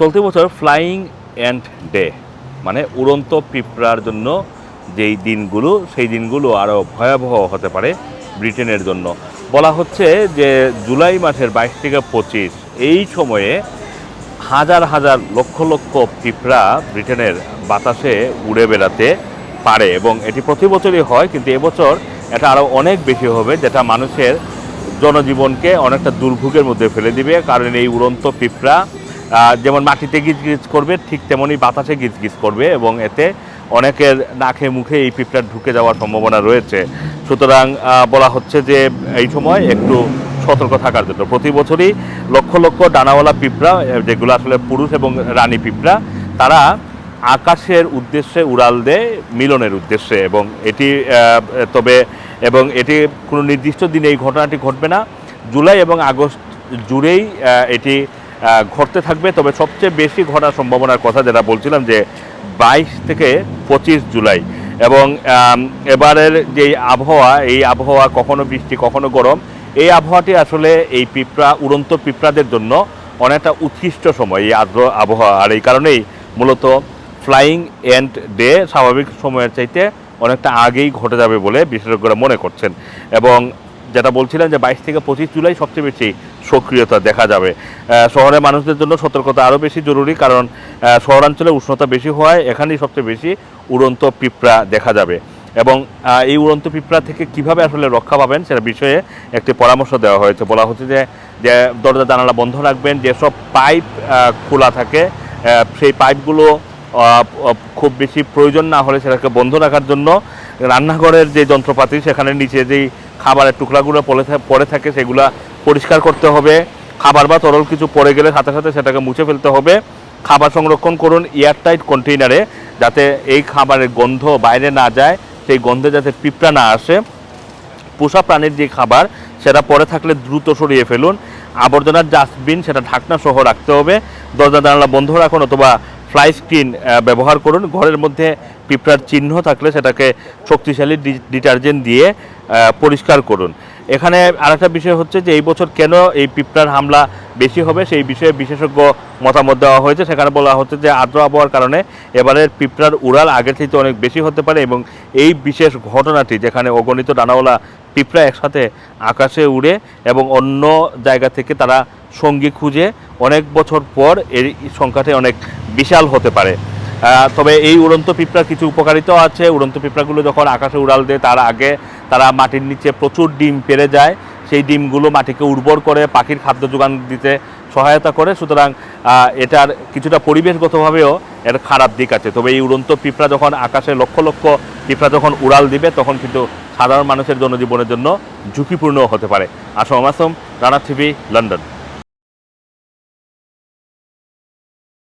চলতি বছর flying and day মানে উড়ন্ত পিঁপড়ার জন্য যেই দিনগুলো, সেই দিনগুলো আরও ভয়াবহ হতে পারে ব্রিটেনের জন্য। বলা হচ্ছে যে জুলাই মাসের বাইশ থেকে পঁচিশ, এই সময়ে হাজার হাজার লক্ষ লক্ষ পিঁপড়া ব্রিটেনের বাতাসে উড়ে বেড়াতে পারে এবং এটি প্রতি বছরই হয়, কিন্তু এবছর এটা আরও অনেক বেশি হবে, যেটা মানুষের জনজীবনকে অনেকটা দুর্ভোগের মধ্যে ফেলে দিবে, কারণ এই উড়ন্ত পিঁপড়া যেমন মাটিতে গিজগিজ করবে, ঠিক তেমনই বাতাসে গিজগিজ করবে এবং এতে অনেকের নাকে মুখে এই পিঁপড়ার ঢুকে যাওয়ার সম্ভাবনা রয়েছে। সুতরাং বলা হচ্ছে যে এই সময় একটু সতর্ক থাকার জন্য। প্রতি বছরই লক্ষ লক্ষ ডানাওয়ালা পিঁপড়া যেগুলো আসলে পুরুষ এবং রানী পিঁপড়া, তারা আকাশের উদ্দেশ্যে উড়াল দেয়, মিলনের উদ্দেশ্যে এবং এটি তবে এবং এটি কোনো নির্দিষ্ট দিনে এই ঘটনাটি ঘটবে না। জুলাই এবং আগস্ট জুড়েই এটি ঘটতে থাকবে। তবে সবচেয়ে বেশি ঘটার সম্ভাবনার কথা যেটা বলছিলাম যে, বাইশ থেকে পঁচিশ জুলাই। এবং এবারের যে আবহাওয়া, এই আবহাওয়া কখনো বৃষ্টি, কখনো গরম, এই আবহাওয়াটি আসলে এই পিঁপড়া, উড়ন্ত পিঁপড়াদের জন্য অনেকটা উৎকৃষ্ট সময় এই আর্দ্র আবহাওয়া। আর এই কারণেই মূলত ফ্লাইং এন্ড ডে স্বাভাবিক সময়ের চাইতে অনেকটা আগেই ঘটে যাবে বলে বিশেষজ্ঞরা মনে করছেন। এবং যেটা বলছিলেন যে বাইশ থেকে পঁচিশ জুলাই সবচেয়ে বেশি সক্রিয়তা দেখা যাবে। শহরের মানুষদের জন্য সতর্কতা আরও বেশি জরুরি কারণ শহরাঞ্চলে উষ্ণতা বেশি হওয়ায় এখানেই সবচেয়ে বেশি উড়ন্ত পিঁপড়া দেখা যাবে। এবং এই উড়ন্ত পিঁপড়া থেকে কীভাবে আসলে রক্ষা পাবেন সেটা বিষয়ে একটি পরামর্শ দেওয়া হয়েছে। বলা হচ্ছে যে যে দরজা জানালা বন্ধ রাখবেন, যেসব পাইপ খোলা থাকে সেই পাইপগুলো খুব বেশি প্রয়োজন না হলে সেটাকে বন্ধ রাখার জন্য রান্নাঘরের যে যন্ত্রপাতি, সেখানে নিচে যেই খাবারের টুকরাগুলো পড়ে পড়ে থাকে, সেগুলা পরিষ্কার করতে হবে। খাবার বা তরল কিছু পড়ে গেলে সাথে সাথে সেটাকে মুছে ফেলতে হবে। খাবার সংরক্ষণ করুন এয়ারটাইট কন্টেইনারে, যাতে এই খাবারের গন্ধ বাইরে না যায়, সেই গন্ধে যাতে পিঁপড়া না আসে। পোষা প্রাণীর যে খাবার, সেটা পরে থাকলে দ্রুত সরিয়ে ফেলুন। আবর্জনার ডাস্টবিন সেটা ঢাকনা সহ রাখতে হবে। দরজা জানালা বন্ধ রাখুন অথবা ফ্লাই স্ক্রিন ব্যবহার করুন। ঘরের মধ্যে পিঁপড়ার চিহ্ন থাকলে সেটাকে শক্তিশালী ডিটারজেন্ট দিয়ে পরিষ্কার করুন। এখানে আরেকটা বিষয় হচ্ছে যে এই বছর কেন এই পিঁপড়ার হামলা বেশি হবে? সেই বিষয়ে বিশেষজ্ঞ মতামত দেওয়া হয়েছে। সেখানে বলা হচ্ছে যে আর্দ্র আবহাওয়ার কারণে এবারের পিঁপড়ার উড়াল আগের থেকে অনেক বেশি হতে পারে এবং এই বিশেষ ঘটনাটি যেখানে অগণিত ডানাওয়ালা পিঁপড়া একসাথে আকাশে উড়ে এবং অন্য জায়গা থেকে তারা সঙ্গী খুঁজে অনেক বছর পর এই সংখ্যাটি অনেক বিশাল হতে পারে। তবে এই উড়ন্ত পিঁপড়ার কিছু উপকারিতাও আছে। উড়ন্ত পিঁপড়াগুলো যখন আকাশে উড়াল দেয়, তার আগে তারা মাটির নিচে প্রচুর ডিম পেরে যায়। সেই ডিমগুলো মাটিকে উর্বর করে পাখির খাদ্য যোগান দিতে সহায়তা করে। সুতরাং এটার কিছুটা পরিবেশগতভাবেও এর খারাপ দিক আছে। তবে এই উড়ন্ত পিঁপড়া যখন আকাশে লক্ষ লক্ষ পিঁপড়া যখন উড়াল দিবে, তখন কিন্তু সাধারণ মানুষের জনজীবনের জন্য ঝুঁকিপূর্ণ হতে পারে। Assam Assam Rana TV, London.